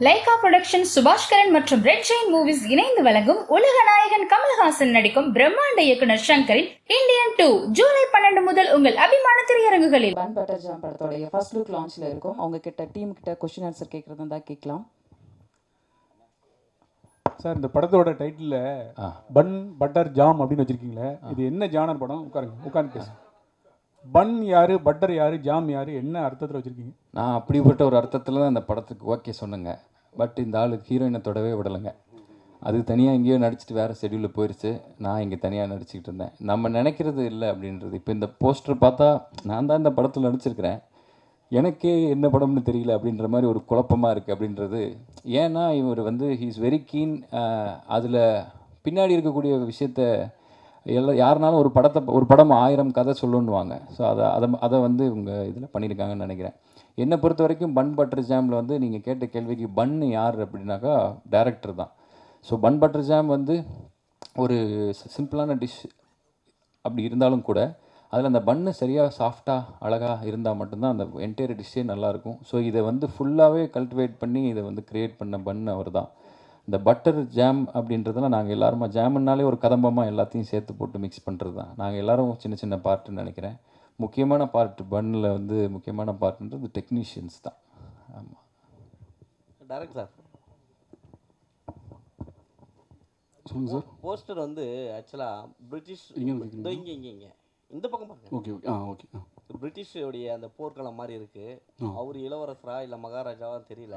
Lyca production Subaskaran மற்றும் red Jain movies இணைந்து வழங்கும் உலக நாயகன் கமல்ஹாசன் நடிக்கும் பிரம்மாண்ட இயக்குனர் சங்கரின் இந்தியன் டூ ஜூலை பன்னெண்டு முதல் உங்கள் அபிமான திரையரங்குகளில். பன் பட்டர் ஜாம் படத்தோடைய ஃபர்ஸ்ட் லுக் லான்ச்சில் இருக்கும். அவங்க கிட்ட டீம் கிட்ட கொஸ்டின் ஆன்சர் கேட்குறது இருந்தால் கேட்கலாம். சார் இந்த படத்தோட டைட்டில் பன் பட்டர் ஜாம் அப்படின்னு வச்சிருக்கீங்களே இது என்ன ஜானர் படம்? உட்காருங்க உட்காந்து பேசு பன் யாரு பட்டர் யாரு ஜாம் யாரு என்ன அர்த்தத்தில் வச்சுருக்கீங்க? நான் அப்படிப்பட்ட ஒரு அர்த்தத்தில் தான் அந்த படத்துக்கு ஓகே சொன்னேங்க. பட் இந்த ஆள் ஹீரோயினை தொடவே விடலைங்க. அது தனியாக எங்கேயோ நடிச்சிட்டு வேறு ஷெடியூலில் போயிடுச்சு நான் இங்கே தனியாக நடிச்சுக்கிட்டு இருந்தேன். நம்ம நினைக்கிறது இல்லை அப்படின்றது. இப்போ இந்த போஸ்டர் பார்த்தா நான் தான் இந்த படத்தில் நடிச்சிருக்கிறேன். எனக்கே என்ன படம்னு தெரியல அப்படின்ற மாதிரி ஒரு குழப்பமாக இருக்குது அப்படின்றது. ஏன்னா இவர் வந்து ஹீ இஸ் வெரி கீன் அதில் பின்னாடி இருக்கக்கூடிய விஷயத்த எல்லா யாருனாலும் ஒரு படத்தை ஒரு படம் ஆயிரம் கதை சொல்லணுவாங்க ஸோ அதை அதை அதை வந்து இவங்க இதில் பண்ணியிருக்காங்கன்னு நினைக்கிறேன். என்னை பொறுத்த வரைக்கும் பன் பட்டர் ஜாமில் வந்து நீங்கள் கேட்ட கேள்விக்கு பன் யார் அப்படின்னாக்கா டேரக்டர் தான். ஸோ பன் பட்டர் ஜாம் வந்து ஒரு சிம்பிளான டிஷ் அப்படி இருந்தாலும் கூட அதில் அந்த பன்னு சரியாக சாஃப்டாக அழகாக இருந்தால் மட்டும்தான் அந்த என்டையர் டிஷ்ஷே நல்லாயிருக்கும் ஸோ இதை வந்து ஃபுல்லாகவே கல்டிவேட் பண்ணி இதை வந்து க்ரியேட் பண்ண பன் அவர் தான் இந்த பட்டர் ஜாம் அப்படின்றதெல்லாம் நாங்கள் எல்லாருமா ஜாமுன்னாலே ஒரு கதம்பமாக எல்லாத்தையும் சேர்த்து போட்டு மிக்ஸ் பண்ணுறது தான் நாங்கள் எல்லாரும் சின்ன சின்ன பார்ட்டுன்னு நினைக்கிறேன். முக்கியமான பார்ட் பன்னில் வந்து முக்கியமான பார்ட்ன்றது டெக்னீஷியன்ஸ் தான். ஆமாம் டேரக்ட் சார் சொல்லுங்கள் சார் போஸ்டர் வந்து ஆக்சுவலாக பிரிட்டிஷ் இங்க இங்கே இங்கே இங்கே இந்த பக்கம் பாருங்க. ஓகே ஓகே ஆ ஓகே பிரிட்டிஷோடைய அந்த போர்க்களம் மாதிரி இருக்கு. அவர் இளவரசரா இல்லை மகாராஜாவா தெரியல.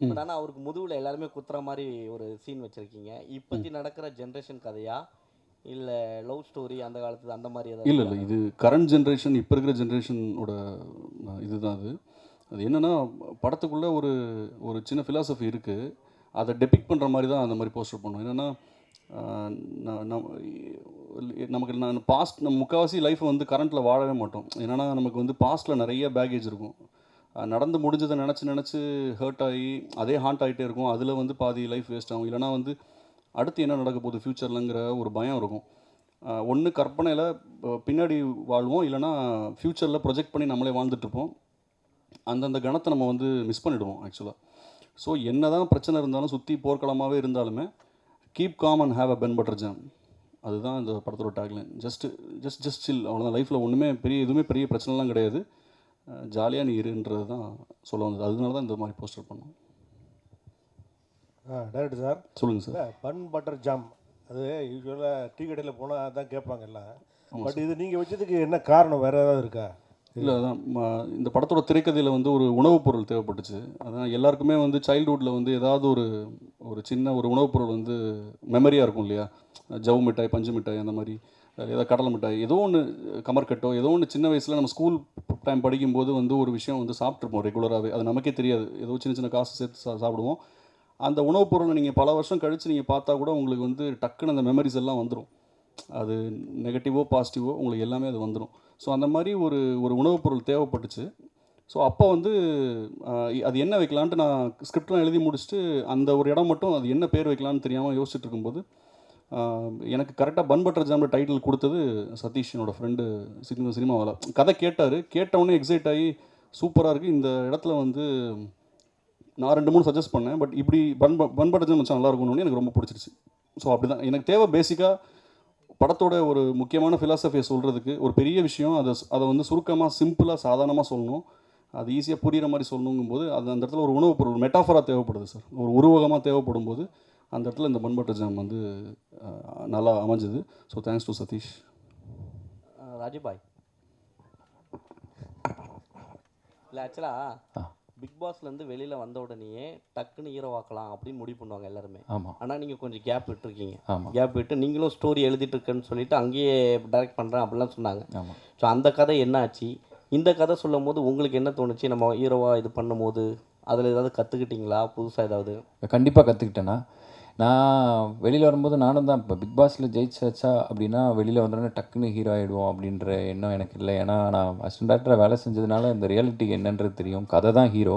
பட் ஆனால் அவருக்கு முதுகுல எல்லாருமே குத்துற மாதிரி ஒரு சீன் வச்சிருக்கீங்க. இப்பத்தி நடக்கிற ஜென்ரேஷன் கதையா? இல்லை லவ் ஸ்டோரி அந்த காலத்து அந்த மாதிரி ஏதாவது இல்லை இல்லை. இது கரண்ட் ஜென்ரேஷன் இப்போ இருக்கிற ஜென்ரேஷனோட இதுதான் அது. அது என்னென்னா படத்துக்குள்ளே ஒரு ஒரு சின்ன ஃபிலாசபி இருக்குது அதை டெபிக் பண்ணுற மாதிரி தான் அந்த மாதிரி போஸ்டர் பண்ணுவோம் என்னென்னா நமக்கு நான் பாஸ்ட் நம்ம முக்கால்வாசி லைஃப்பை வந்து கரண்ட்டில் வாழவே மாட்டோம். என்னென்னா நமக்கு வந்து பாஸ்ட்டில் நிறைய பேகேஜ் இருக்கும். நடந்து முடிஞ்சதை நினச்சி நினச்சி ஹர்ட் ஆகி அதே ஹாண்ட் ஆகிட்டே இருக்கும். அதில் வந்து பாதி லைஃப் வேஸ்ட் ஆகும். இல்லைனா வந்து அடுத்து என்ன நடக்க போகுது? ஃப்யூச்சர்லங்கிற ஒரு பயம் இருக்கும். ஒன்று கற்பனையில் பின்னாடி வாழ்வோம். இல்லைனா ஃப்யூச்சரில் ப்ரொஜெக்ட் பண்ணி நம்மளே வாழ்ந்துட்டுருப்போம் அந்தந்த கணத்தை நம்ம வந்து மிஸ் பண்ணிவிடுவோம் ஆக்சுவலாக ஸோ என்ன தான் பிரச்சனை இருந்தாலும் சுற்றி போர்க்களமாகவே இருந்தாலுமே keep calm and have a bun butter jam அதுதான் இந்த படத்தோட tagline just just just chill அவ்வளோதான் லைஃப்பில் ஒன்றுமே பெரிய எதுவுமே பெரிய பிரச்சனைலாம் கிடையாது. ஜாலியாக நீ இருன்றது தான் சொல்ல வந்தது. அதனால தான் இந்த மாதிரி போஸ்டர் பண்ணோம். ஆ டேரக்டர் சார். சொல்லுங்கள் சார். பன் பட்டர் ஜாம் அது யூஸ்வலாக டீ கடையில் போனால் அதான் கேட்பாங்க எல்லாம். பட் இது நீங்கள் வச்சதுக்கு என்ன காரணம்? வேறு ஏதாவது இருக்கா? இல்லை அதான் இந்த படத்தோட திரைக்கதையில் வந்து ஒரு உணவுப் பொருள் தேவைப்பட்டுச்சு. அதான் எல்லாருக்குமே வந்து சைல்ட்ஹுட்டில் வந்து ஏதாவது ஒரு ஒரு சின்ன ஒரு உணவுப் பொருள் வந்து மெமரியாக இருக்கும் இல்லையா? ஜவு மிட்டாய் பஞ்சு மிட்டாய் அந்த மாதிரி. ஏதோ கடலை மிட்டாய் ஏதோ ஒன்று கமர்கட்டோ ஏதோ ஒன்று சின்ன வயசில் நம்ம ஸ்கூல் டைம் படிக்கும்போது வந்து ஒரு விஷயம் வந்து சாப்பிட்ருப்போம் ரெகுலராகவே அது நமக்கே தெரியாது. ஏதோ சின்ன சின்ன காசு சேர்த்து சா சாப்பிடுவோம். அந்த உணவுப் பொருளை நீங்கள் பல வருஷம் கழித்து நீங்கள் பார்த்தா கூட உங்களுக்கு வந்து டக்குன்னு அந்த மெமரிஸ் எல்லாம் வந்துடும் அது நெகட்டிவோ பாசிட்டிவோ உங்களுக்கு எல்லாமே அது வந்துடும் ஸோ அந்த மாதிரி ஒரு ஒரு உணவுப் பொருள் தேவைப்பட்டுச்சு. ஸோ அப்போ வந்து அது என்ன வைக்கலான்ட்டு நான் ஸ்கிரிப்ட்லாம் எழுதி முடிச்சுட்டு அந்த ஒரு இடம் மட்டும் அது என்ன பேர் வைக்கலான்னு தெரியாமல் யோசிச்சுட்டு இருக்கும்போது எனக்கு கரெக்டாக பன் பட்டர் ஜாமில் டைட்டில் கொடுத்தது சதீஷ் என்னோட ஃப்ரெண்டு சினிமா சினிமாவில். கதை கேட்டார். கேட்டவுடனே எக்ஸைட் ஆகி சூப்பராக இருக்குது இந்த இடத்துல வந்து நான் ரெண்டு மூணு சஜஸ்ட் பண்ணேன். பட் இப்படி பன் பன் பட்டர் ஜாம் வச்சா நல்லா இருக்கும்னு எனக்கு ரொம்ப பிடிச்சிருச்சு. ஸோ அப்படி தான் எனக்கு தேவை பேசிக்காக படத்தோட ஒரு முக்கியமான ஃபிலாசபியை சொல்கிறதுக்கு ஒரு பெரிய விஷயம். அதை அதை வந்து சுருக்கமாக சிம்பிளாக சாதாரணமாக சொல்லணும். அது ஈஸியாக புரிகிற மாதிரி சொல்லணுங்கும்போது அது அந்த இடத்துல ஒரு உணவுப் பொருள் மெட்டாஃபராக தேவைப்படுது சார் ஒரு உருவகமாக தேவைப்படும் போது அந்த இடத்துல இந்த பன் பட்டர் ஜாம் வந்து நல்லா அமைஞ்சது. So thanks to Satish Rajabhai. இல்லை ஆக்சுவலாக பிக் பாஸ்லேருந்து வெளியில் வந்த உடனேயே டக்குன்னு ஹீரோவாக்கலாம் அப்படின்னு முடிவு பண்ணுவாங்க எல்லாருமே. ஆமாம் ஆனால் நீங்கள் கொஞ்சம் கேப் விட்டுருக்கீங்க. ஆமாம் கேப் விட்டு நீங்களும் ஸ்டோரி எழுதிட்டு இருக்கேன்னு சொல்லிட்டு அங்கேயே டைரக்ட் பண்ணுறேன் அப்படிலாம் சொன்னாங்க. ஆமாம் ஸோ அந்த கதை என்ன ஆச்சு? இந்த கதை சொல்லும் போது உங்களுக்கு என்ன தோணுச்சு? நம்ம ஹீரோவாக இது பண்ணும்போது? அதில் ஏதாவது கற்றுக்கிட்டீங்களா புதுசாக ஏதாவது? கண்டிப்பாக கற்றுக்கிட்டேன்னா நான் வெளியில் வரும்போது நானும் தான் இப்போ பிக் பாஸில் ஜெயிச்சாச்சா அப்படின்னா வெளியில் வந்தோடனே டக்குன்னு ஹீரோ ஆகிடுவோம் அப்படின்ற எண்ணம் எனக்கு இல்லை. ஏன்னா நான் அசிஸ்டன்ட் டேரக்டராக வேலை செஞ்சதுனால இந்த ரியாலிட்டி என்னன்றது தெரியும். கதை தான் ஹீரோ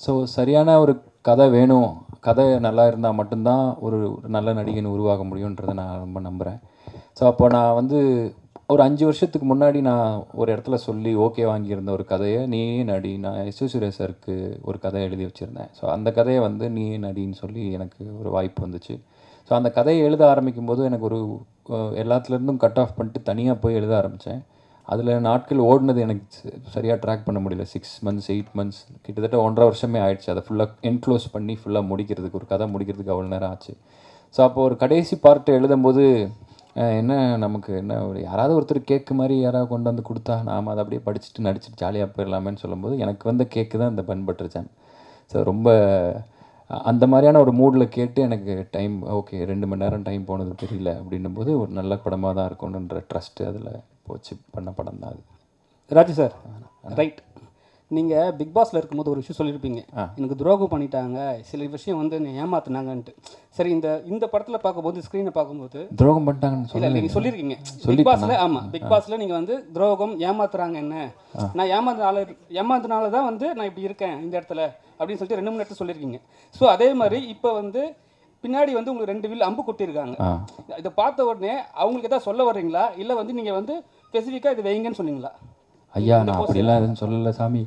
ஸோ சரியான ஒரு கதை வேணும். கதை நல்லா இருந்தால் மட்டும்தான் ஒரு ஒரு நல்ல நடிகன் உருவாக முடியுன்றதை நான் ரொம்ப நம்புகிறேன் ஸோ அப்போ நான் வந்து ஒரு அஞ்சு வருஷத்துக்கு முன்னாடி நான் ஒரு இடத்துல சொல்லி ஓகே வாங்கியிருந்த ஒரு கதையை நீயே நடி. நான் எஸ். சுரேசருக்கு ஒரு கதை எழுதி வச்சுருந்தேன். ஸோ அந்த கதையை வந்து நீயே நடின்னு சொல்லி எனக்கு ஒரு வாய்ப்பு வந்துச்சு. ஸோ அந்த கதையை எழுத ஆரம்பிக்கும் போது எனக்கு ஒரு எல்லாத்துலேருந்தும் கட் ஆஃப் பண்ணிட்டு தனியாக போய் எழுத ஆரம்பித்தேன் அதில் நாட்கள் ஓடினது எனக்கு சரியாக ட்ராக் பண்ண முடியல. சிக்ஸ் மந்த்ஸ் எயிட் மந்த்ஸ் கிட்டத்தட்ட ஒன்றரை வருஷமே ஆயிடுச்சு. அதை ஃபுல்லாக என்க்ளோஸ் பண்ணி ஃபுல்லாக முடிக்கிறதுக்கு ஒரு கதை முடிக்கிறதுக்கு அவ்வளோ நேரம் ஆச்சு. ஸோ அப்போ ஒரு கடைசி பார்ட்டு எழுதும்போது என்ன நமக்கு என்ன ஒரு யாராவது ஒருத்தர் கேக்கு மாதிரி யாராவது கொண்டு வந்து கொடுத்தா நாம் அதை அப்படியே படிச்சுட்டு நடிச்சுட்டு ஜாலியாக போயிடலாமேன்னு சொல்லும்போது எனக்கு வந்த கேக்கு தான் இந்த பன் பட்டர் ஜாம் ஸோ ரொம்ப அந்த மாதிரியான ஒரு மூடில் கேட்டு எனக்கு டைம் ஓகே ரெண்டு மணி நேரம் டைம் போனது தெரியல அப்படின்னும் போது ஒரு நல்ல படமாக தான் இருக்கணுன்ற ட்ரஸ்ட்டு அதில் போச்சு பண்ண படம் தான் அது. ராஜு சார் ரைட் நீங்கள் பிக் பாஸில் இருக்கும்போது ஒரு விஷயம் சொல்லியிருப்பீங்க எனக்கு துரோகம் பண்ணிட்டாங்க சில விஷயம் வந்து என்னை ஏமாத்துனாங்கன்ட்டு. சரி இந்த இந்த படத்தில் பார்க்கும்போது ஸ்க்ரீனை பார்க்கும்போது துரோகம் பண்ணிட்டாங்கன்னு சொல்லி நீங்கள் சொல்லியிருக்கீங்க பிக்? பாஸில் ஆமாம் பிக் பாஸில் நீங்கள் வந்து துரோகம் ஏமாத்துறாங்க என்ன? நான் ஏமாந்தனால ஏமாந்தனால தான் வந்து நான் இப்படி இருக்கேன் இந்த இடத்துல அப்படின்னு சொல்லிட்டு ரெண்டு மூணு இடத்துல சொல்லியிருக்கீங்க ஸோ அதே மாதிரி இப்போ வந்து பின்னாடி வந்து உங்களுக்கு ரெண்டு வில் அம்பு கொட்டியிருக்காங்க. இதை பார்த்த உடனே அவங்களுக்கு எதாவது சொல்ல வர்றீங்களா? இல்லை வந்து நீங்கள் வந்து ஸ்பெசிஃபிக்காக இது வைங்கன்னு சொன்னீங்களா? ஐயா நான் அப்படிலாம் எதுவும் சொல்லலை சாமி.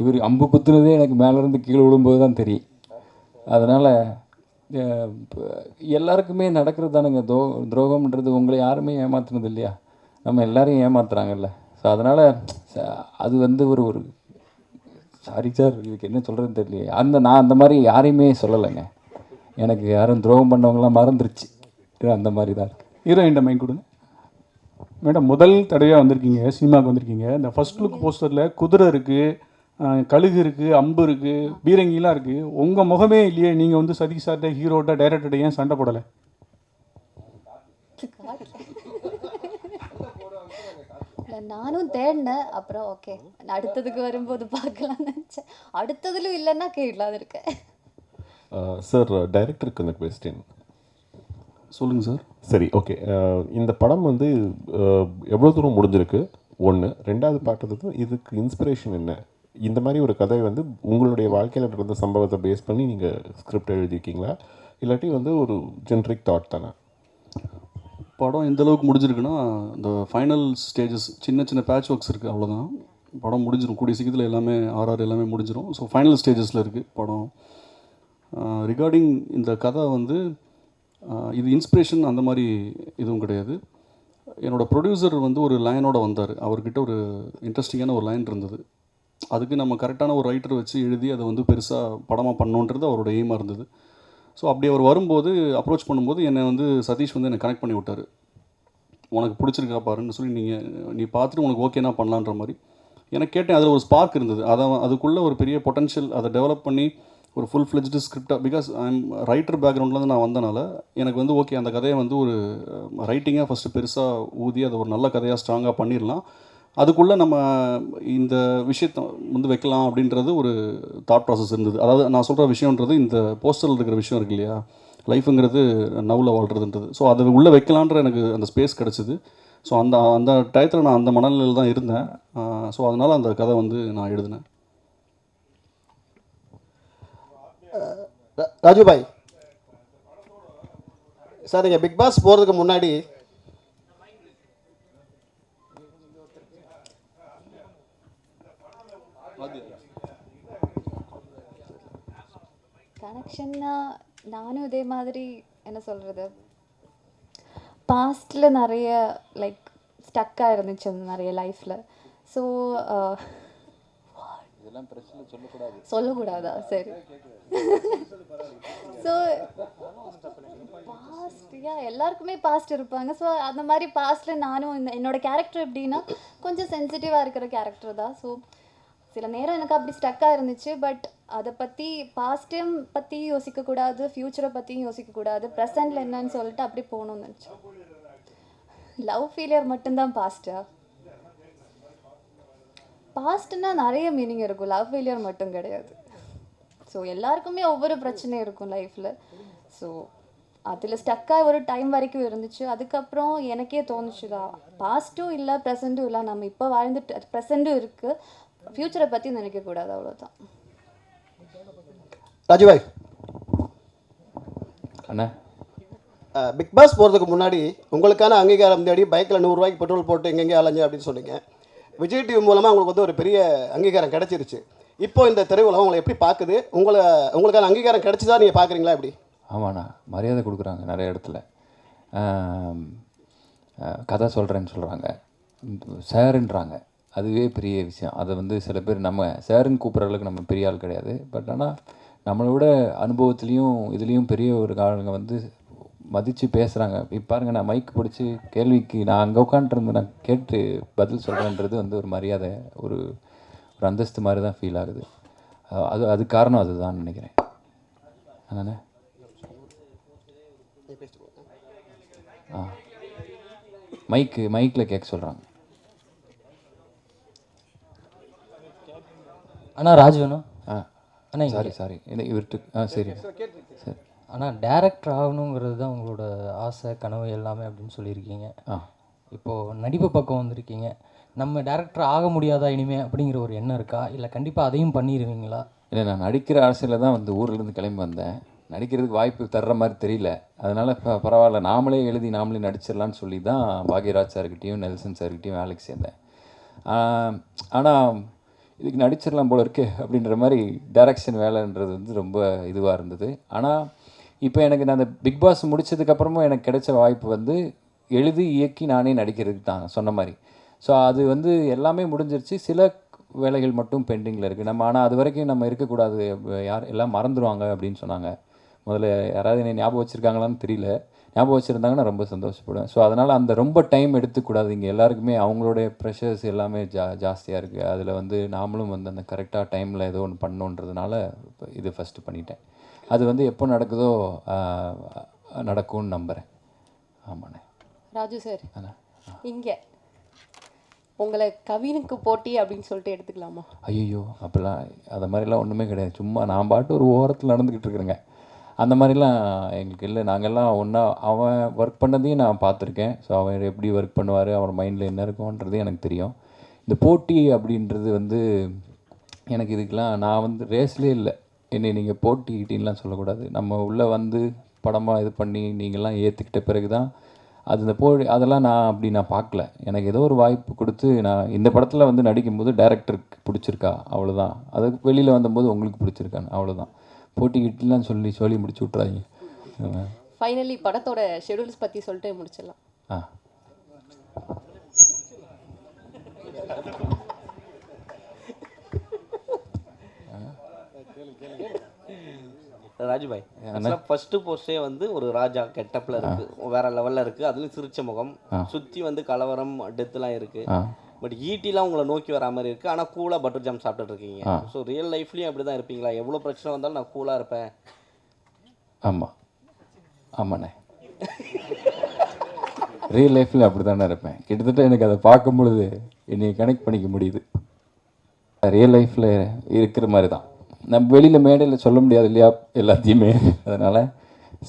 இவர் அம்பு குத்துனதே எனக்கு மேலேருந்து கீழே விழும்போது தான் தெரியும். அதனால் எல்லாருக்குமே நடக்கிறது தானுங்க. தோ துரோகம்ன்றது உங்களை யாருமே ஏமாத்துனது இல்லையா? நம்ம எல்லாரையும் ஏமாத்துறாங்கல்ல. ஸோ அதனால் அது வந்து ஒரு ஒரு சாரி சார் இதுக்கு என்ன சொல்கிறதுன்னு தெரியலையே. அந்த நான் அந்த மாதிரி யாரையுமே சொல்லலைங்க. எனக்கு யாரும் துரோகம் பண்ணவங்களாம் மறந்துருச்சு. இது அந்த மாதிரி தான் இருக்கு. ஹீரோயின்ட மைக் கொடுங்க. மேடம் முதல் தடவையாக வந்திருக்கீங்க சினிமாவுக்கு வந்திருக்கீங்க. இந்த ஃபர்ஸ்ட் லுக் போஸ்டரில் குதிரை இருக்குது கழுகு இருக்குது அம்பு இருக்குது பீரங்கிலாம் இருக்குது உங்கள் முகமே இல்லையே நீங்கள் வந்து சதீஷ் சார்ட்ட ஹீரோட்ட டைரக்டர்கிட்ட ஏன் சண்டை போடலை? நானும் தேடினேன். அப்புறம் ஓகே அடுத்ததுக்கு வரும்போது பார்க்கலாம்னு நினச்சேன். அடுத்ததுலும் இல்லைன்னா கேட்கலான்னு இருக்கேன். சார் டைரக்டருக்கு அந்த கொஸ்டின் சொல்லுங்கள் சார். சரி ஓகே இந்த படம் வந்து எவ்வளோ தூரம் முடிஞ்சிருக்கு? ஒன்று ரெண்டாவது பார்த்தது இதுக்கு இன்ஸ்பிரேஷன் என்ன? இந்த மாதிரி ஒரு கதை வந்து உங்களுடைய வாழ்க்கையில் நடந்த சம்பவத்தை பேஸ் பண்ணி நீங்கள் ஸ்கிரிப்ட் எழுதியிருக்கீங்களா? இல்லாட்டி வந்து ஒரு ஜென்ரிக் தாட் தானே? படம் எந்த அளவுக்கு முடிஞ்சிருக்குன்னா இந்த ஃபைனல் ஸ்டேஜஸ் சின்ன சின்ன பேட்ச் ஒர்க்ஸ் இருக்குது அவ்வளோதான் படம் முடிஞ்சிடும் கூடிய சீக்கிரத்தில் எல்லாமே ஆர்ஆர் எல்லாமே முடிஞ்சிடும் ஸோ ஃபைனல் ஸ்டேஜஸில் இருக்குது படம். ரிகார்டிங் இந்த கதை வந்து இது இன்ஸ்பிரேஷன் அந்த மாதிரி எதுவும் கிடையாது. என்னோடய ப்ரொடியூசர் வந்து ஒரு லைனோட வந்தார். அவர்கிட்ட ஒரு இன்ட்ரெஸ்டிங்கான ஒரு லைன் இருந்தது. அதுக்கு நம்ம கரெக்டான ஒரு ரைட்டர் வச்சு எழுதி அதை வந்து பெருசாக படமாக பண்ணோன்றது அவரோட எய்மாக இருந்தது. ஸோ அப்படி அவர் வரும்போது அப்ரோச் பண்ணும்போது என்னை வந்து சதீஷ் வந்து என்னை கனெக்ட் பண்ணி விட்டார். உனக்கு பிடிச்சிருக்கா பாருன்னு சொல்லி நீங்கள் நீ பார்த்துட்டு உனக்கு ஓகேனா பண்ணலான்ற மாதிரி. எனக்கு கேட்டேன். அதில் ஒரு ஸ்பார்க் இருந்தது. அதை அதுக்குள்ளே ஒரு பெரிய பொட்டன்ஷியல் அதை டெவலப் பண்ணி ஒரு ஃபுல் ஃப்ளெஜ்டு ஸ்கிரிப்டாக பிகாஸ் ஐம் ரைட்டர் பேக்ரவுண்ட்லேருந்து நான் வந்தனால எனக்கு வந்து ஓகே அந்த கதையை வந்து ஒரு ரைட்டிங்காக ஃபஸ்ட்டு பெருசாக ஊதி அதை ஒரு நல்ல கதையாக ஸ்ட்ராங்காக பண்ணிடலாம். அதுக்குள்ளே நம்ம இந்த விஷயத்தை வந்து வைக்கலாம் அப்படின்றது ஒரு தாட் ப்ராசஸ் இருந்தது. அதாவது நான் சொல்கிற விஷயன்றது இந்த போஸ்டரில் இருக்கிற விஷயம் இருக்கு இல்லையா? லைஃபுங்கிறது நவ்வில் வாழ்கிறதுன்றது ஸோ அதை உள்ளே வைக்கலான்ற எனக்கு அந்த ஸ்பேஸ் கிடச்சிது. ஸோ அந்த அந்த டயத்தில் நான் அந்த மனநிலையில் தான் இருந்தேன். ஸோ அதனால் அந்த கதை வந்து நான் எழுதினேன். ராஜுபாய் சார் நீங்கள் பிக் பாஸ் போகிறதுக்கு முன்னாடி கனெக்ஷன்னா நானும் இதே மாதிரி என்ன சொல்கிறது பாஸ்டில் நிறைய லைக் ஸ்டக்காக இருந்துச்சு நிறைய லைஃப்பில் ஸோ uh, இதெல்லாம் பிரச்சனை சொல்லக்கூடாது. சொல்லக்கூடாதா? சரி. ஸோ பாஸ்ட் யா எல்லாருக்குமே பாஸ்ட் இருப்பாங்க. ஸோ அந்த மாதிரி பாஸ்ட்டில் நானும் என்னோட கேரக்டர் எப்படின்னா கொஞ்சம் சென்சிட்டிவாக இருக்கிற கேரக்டர் தான். ஸோ சில நேரம் எனக்கு அப்படி ஸ்டக்காக இருந்துச்சு. பட் அதை பற்றி பாஸ்டையும் பற்றி யோசிக்கக்கூடாது ஃப்யூச்சரை பற்றியும் யோசிக்கக்கூடாது. ப்ரெசண்டில் என்னன்னு சொல்லிட்டு அப்படி போகணும்னு நினச்சேன். லவ் ஃபெயிலியர் மட்டும்தான் பாஸ்ட்டா பாஸ்ட்னா நிறைய மீனிங் இருக்கும். லவ் ஃபெயிலியர் மட்டும் கிடையாது. ஸோ எல்லாருக்குமே ஒவ்வொரு பிரச்சனை இருக்கும் லைஃப்பில் ஸோ அதில் ஸ்டக்காக ஒரு டைம் வரைக்கும் இருந்துச்சு. அதுக்கப்புறம் எனக்கே தோணுச்சுதா? பாஸ்ட்டும் இல்லை ப்ரெசண்ட்டும் இல்லை. நம்ம இப்போ வாழ்ந்துட்டு ப்ரெசண்ட்டும் இருக்குது ஃப்யூச்சரை பற்றி நினைக்கக்கூடாது அவ்வளோதான் ராஜுபாய். அண்ணா. பிக் பாஸ் போகிறதுக்கு முன்னாடி உங்களுக்கான அங்கீகாரம் தேடி பைக்கில் நூறுரூவாய்க்கு பெட்ரோல் போட்டு எங்கெங்கே அலைஞ்சு அப்படின்னு சொன்னீங்க. விஜய் டிவி மூலமாக உங்களுக்கு வந்து ஒரு பெரிய அங்கீகாரம் கிடைச்சிருச்சு. இப்போ இந்த திரையுலகம் உங்களை எப்படி பார்க்குது? உங்களை உங்களுக்கான அங்கீகாரம் கிடைச்சதா நீங்கள் பார்க்குறீங்களா எப்படி? ஆமாண்ணா மரியாதை கொடுக்குறாங்க நிறைய இடத்துல. கதை சொல்கிறேன்னு சொல்கிறாங்க சாருன்றாங்க. அதுவே பெரிய விஷயம். அதை வந்து சில பேர் நம்ம சாருன்னு கூப்பிட்ற அளவுக்கு நம்ம பெரிய ஆள் கிடையாது. பட் ஆனால் நம்மளோட அனுபவத்துலேயும் இதுலேயும் பெரிய ஒரு ஆளுங்க வந்து மதித்து பேசுகிறாங்க இப்போ பாருங்கள் நான் மைக் பிடிச்சி கேள்விக்கு நான் அங்கே உட்காந்துருந்து நான் கேட்டு பதில் சொல்கிறேன்றது வந்து ஒரு மரியாதை ஒரு ஒரு அந்தஸ்து மாதிரி தான் ஃபீல் ஆகுது அது அது காரணம் அதுதான் நினைக்கிறேன். அதானே? ஆ. மைக்கு மைக்கில் கேட்க சொல்கிறாங்க அண்ணா ராஜு அண்ணா ஆ. அண்ணா சாரி சாரி இந்த இவர்கிட்ட ஆ சரி. சரி. ஆனால் டேரக்டர் ஆகணுங்கிறது தான் உங்களோட ஆசை கனவு எல்லாமே அப்படின்னு சொல்லியிருக்கீங்க. இப்போது நடிப்பு பக்கம் வந்திருக்கீங்க. நம்ம டேரக்டர் ஆக முடியாதா இனிமே அப்படிங்கிற ஒரு எண்ணம் இருக்கா? இல்லை கண்டிப்பாக அதையும் பண்ணிடுவீங்களா இல்லை நான் நடிக்கிற அரசியலில் தான் வந்து ஊர்லேருந்து கிளம்பி வந்தேன். நடிக்கிறதுக்கு வாய்ப்பு தர்ற மாதிரி தெரியல. அதனால் இப்போ பரவாயில்ல. நாமளே எழுதி நாமளே நடிச்சிடலான்னு சொல்லி தான் பாக்யராஜ் சார்கிட்டையும் நெல்சன் சார்கிட்டையும் வேலைக்கு சேர்ந்தேன். ஆனால் இதுக்கு நடிச்சிடலாம் போல இருக்கே அப்படின்ற மாதிரி டைரக்ஷன் வேலைன்றது வந்து ரொம்ப இதுவாக இருந்தது. ஆனால் இப்போ எனக்கு நான் அந்த பிக் பாஸ் முடிச்சதுக்கப்புறமும் எனக்கு கிடைச்ச வாய்ப்பு வந்து எழுதி இயக்கி நானே நடிக்கிறதுக்கு தான் சொன்ன மாதிரி. ஸோ அது வந்து எல்லாமே முடிஞ்சிருச்சு. சில வேலைகள் மட்டும் பெண்டிங்கில் இருக்குது நம்ம ஆனால் அது வரைக்கும் நம்ம இருக்கக்கூடாது. யார் எல்லாம் மறந்துடுவாங்க அப்படின்னு சொன்னாங்க. முதல்ல யாராவது என்னை ஞாபகம் வச்சுருக்காங்களான்னு தெரியல. ஞாபகம் வச்சுருந்தாங்கன்னா ரொம்ப சந்தோஷப்படுவேன். ஸோ அதனால் அந்த ரொம்ப டைம் எடுத்துக்கூடாது இங்கே எல்லாருக்குமே அவங்களுடைய ப்ரெஷர்ஸ் எல்லாமே ஜா ஜாஸ்தியாக இருக்குது அதில் வந்து நாமளும் வந்து அந்த கரெக்டாக டைமில் ஏதோ ஒன்று பண்ணணுன்றதுனால இது ஃபஸ்ட்டு பண்ணிட்டேன். அது வந்து எப்போ நடக்குதோ நடக்கும்னு நம்புகிறேன் ஆமாண்ணே. ராஜு சார் அண்ணா. இங்கே. உங்களை கவினுக்கு போட்டி அப்படின்னு சொல்லிட்டு எடுத்துக்கலாமா? ஐயோ அப்படிலாம் அது மாதிரிலாம் ஒன்றுமே கிடையாது. சும்மா நான் பாட்டு ஒரு ஓரத்தில் நடந்துக்கிட்டு இருக்கிறேங்க. அந்த மாதிரிலாம் எங்களுக்கு இல்லை. நாங்கள்லாம் ஒன்றா அவன் ஒர்க் பண்ணதையும் நான் பார்த்துருக்கேன். ஸோ அவன் எப்படி ஒர்க் பண்ணுவார் அவன் மைண்டில் என்ன இருக்கும்ன்றது எனக்கு தெரியும். இந்த போட்டி அப்படின்றது வந்து எனக்கு இதுக்கெலாம் நான் வந்து ரேஸ்லேயே இல்லை. என்னை நீங்கள் போட்டிக்கிட்டீங்கலாம் சொல்லக்கூடாது. நம்ம உள்ளே வந்து படமாக இது பண்ணி நீங்கள்லாம் ஏற்றுக்கிட்ட பிறகு தான் அது இந்த போ அதெல்லாம் நான் அப்படி நான் பார்க்கல. எனக்கு ஏதோ ஒரு வாய்ப்பு கொடுத்து நான் இந்த படத்தில் வந்து நடிக்கும்போது டேரக்டருக்கு பிடிச்சிருக்கா அவ்வளோதான் அதுக்கு வெளியில் வந்தபோது உங்களுக்கு பிடிச்சிருக்கான்னு அவ்வளோதான் போட்டிக்கிட்டுலாம் சொல்லி சொல்லி முடிச்சு விட்றாங்க. ஃபைனலி படத்தோட ஷெடியூல்ஸ் பற்றி சொல்லிட்டு முடிச்சிடலாம். ஆ. ராஜுபாய் ஆக்சுவலாக ஃபஸ்ட்டு போஸ்டே வந்து ஒரு ராஜா கெட்டப்பில் இருக்கு. வேற லெவலில் இருக்கு. அதுலயும் சிரிச்ச முகம். சுற்றி வந்து கலவரம் டெத்துலாம் இருக்கு. ஆ. பட் ஈட்டிலாம் உங்களை நோக்கி வர மாதிரி இருக்கு. ஆனால் கூலாக பட்டர் ஜாம் சாப்பிட்டுட்டு இருக்கீங்க. ஸோ ரியல் லைஃப்லேயும் அப்படி தான் இருப்பீங்களா? எவ்வளோ பிரச்சனை வந்தாலும் நான் கூலாக இருப்பேன். ஆமாம் ஆமாண்ணே. ரியல் லைஃப்பில் அப்படி தானே இருப்பேன். கிட்டத்தட்ட எனக்கு அதை பார்க்கும் பொழுது என்னை கனெக்ட் பண்ணிக்க முடியுது. ரியல் லைஃப்பில் இருக்கிற மாதிரி தான் நம்ம வெளியில் மேடையில் சொல்ல முடியாது இல்லையா எல்லாத்தையுமே. அதனால்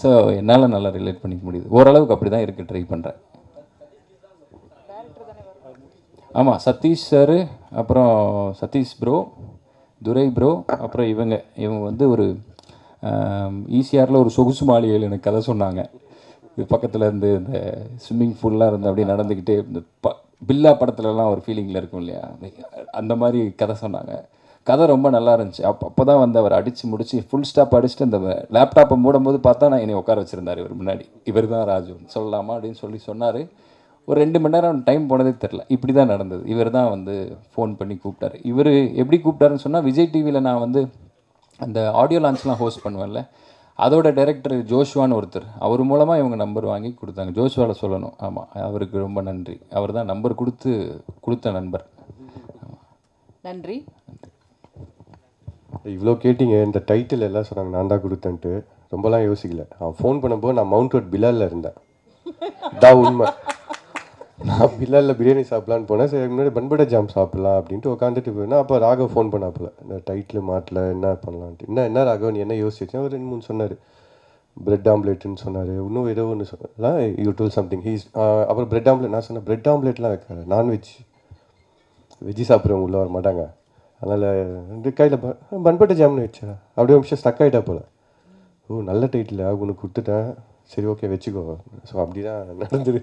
ஸோ என்னால் நல்லா ரிலேட் பண்ணிக்க முடியுது. ஓரளவுக்கு அப்படி தான் இருக்குது ட்ரை பண்ணுறேன் ஆமாம் சதீஷ் சார் அப்புறம் சதீஷ் ப்ரோ துரை ப்ரோ அப்புறம் இவங்க இவங்க வந்து ஒரு ஈசிஆரில் ஒரு சொகுசு மாளிகையில் எனக்கு கதை சொன்னாங்க. இது பக்கத்தில் இருந்து இந்த ஸ்விம்மிங் ஃபூல்லாம் இருந்து அப்படியே நடந்துக்கிட்டே இந்த ப பில்லா படத்துலலாம் ஒரு ஃபீலிங்கில் இருக்கும் இல்லையா? அந்த மாதிரி கதை சொன்னாங்க. கதை ரொம்ப நல்லா இருந்துச்சு. அப்போ அப்போ தான் வந்து அவர் அடித்து முடிச்சு ஃபுல் ஸ்டாப் அடிச்சுட்டு அந்த லேப்டாப்பை மூடும்போது பார்த்தா நான் என்னை உட்கார வச்சுருந்தார் இவர் முன்னாடி. இவர் தான் ராஜு. சொல்லலாமா அப்படின்னு சொல்லி சொன்னார். ஒரு ரெண்டு மணி நேரம் டைம் போனதே தெரில இப்படி தான் நடந்தது. இவர் தான் வந்து ஃபோன் பண்ணி கூப்பிட்டாரு. இவர் எப்படி கூப்பிட்டாருன்னு சொன்னால் விஜய் டிவியில் நான் வந்து அந்த ஆடியோ லான்ச்லாம் ஹோஸ்ட் பண்ணுவேன்ல அதோட டைரக்டர் ஜோஷ்வான்னு ஒருத்தர். அவர் மூலமாக இவங்க நம்பர் வாங்கி கொடுத்தாங்க. ஜோஷ்வாவில் சொல்லணும். ஆமாம் அவருக்கு ரொம்ப நன்றி. அவர் தான் நம்பர் கொடுத்து கொடுத்த நண்பர். நன்றி. இவ்வளோ கேட்டிங்க இந்த டைட்டில் எல்லாம் சொன்னாங்க நான் தான் கொடுத்தேன்ட்டு. ரொம்பலாம் யோசிக்கல. அவன் ஃபோன் பண்ணும்போது நான் மவுண்ட் ரோட் பிலாலில் இருந்தேன். தான் உண்மை. நான் பிலாலில் பிரியாணி சாப்பிட்லான்னு போனேன். சரி முன்னாடி பண்பட ஜாம் சாப்பிட்லாம் அப்படின்ட்டு உட்காந்துட்டு போயிருந்தேன் அப்போ ராகவ் ஃபோன் பண்ணாப்புல. இந்த டைட்டில் மாட்டில் என்ன பண்ணலான்ட்டு. என்ன என்ன ராகவ் நீ என்ன யோசிச்சேன் அவர் ரெண்டு மூணு சொன்னார். பிரெட் ஆம்லேட்டுன்னு சொன்னார். இன்னும் ஏதோ ஒன்று சொன்னலாம் யூ டூல் சம்திங் ஹீஸ் அப்புறம் பிரெட் ஆம்லேட் நான் சொன்னேன் பிரெட் ஆம்லேட்லாம் வைக்கிறேன் நான்வெஜ் வெஜ்ஜி சாப்பிட்றவங்க உள்ளே வர மாட்டாங்க அதனால் ரெண்டு கையில் பண்பட்ட ஜாம்னு வச்சேன் அப்படியே ஒரு நிமிஷம் ஸ்டக் ஆகிட்டா போல. ஓ நல்ல டைட்டில் உனக்கு கொடுத்துட்டேன். சரி ஓகே வச்சுக்கோ. ஸோ அப்படி தான் நடந்தது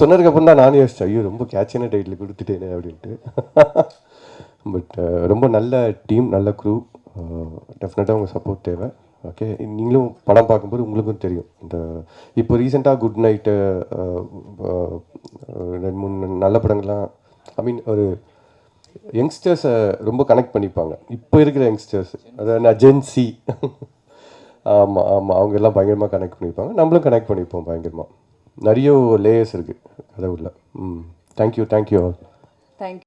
சொன்னதுக்கப்புறம் தான் நானும் யோசிச்சேன் ஐயோ ரொம்ப கேட்சான டைட்டில் கொடுத்துட்டேனே அப்படின்ட்டு. பட் ரொம்ப நல்ல டீம் நல்ல க்ரூ டெஃபினட்டாக உங்கள் சப்போர்ட் தேவை. ஓகே நீங்களும் படம் பார்க்கும்போது உங்களுக்கும் தெரியும். இந்த இப்போ ரீசெண்டாக குட் நைட்டு ரெண்டு மூணு நல்ல படங்கள்லாம் ஐ மீன் ஒரு யங்ஸ்டர்ஸை ரொம்ப கனெக்ட் பண்ணிப்பாங்க. இப்போ இருக்கிற யங்ஸ்டர்ஸ் அதாவது ஜென்சி ஆமாம் ஆமாம் அவங்க எல்லாம் பயங்கரமாக கனெக்ட் பண்ணிப்பாங்க. நம்மளும் கனெக்ட் பண்ணிப்போம் பயங்கரமாக நிறைய லேயர்ஸ் இருக்குது கதை உள்ள ம் தேங்க்யூ தேங்க்யூ ஆல் தேங்க்யூ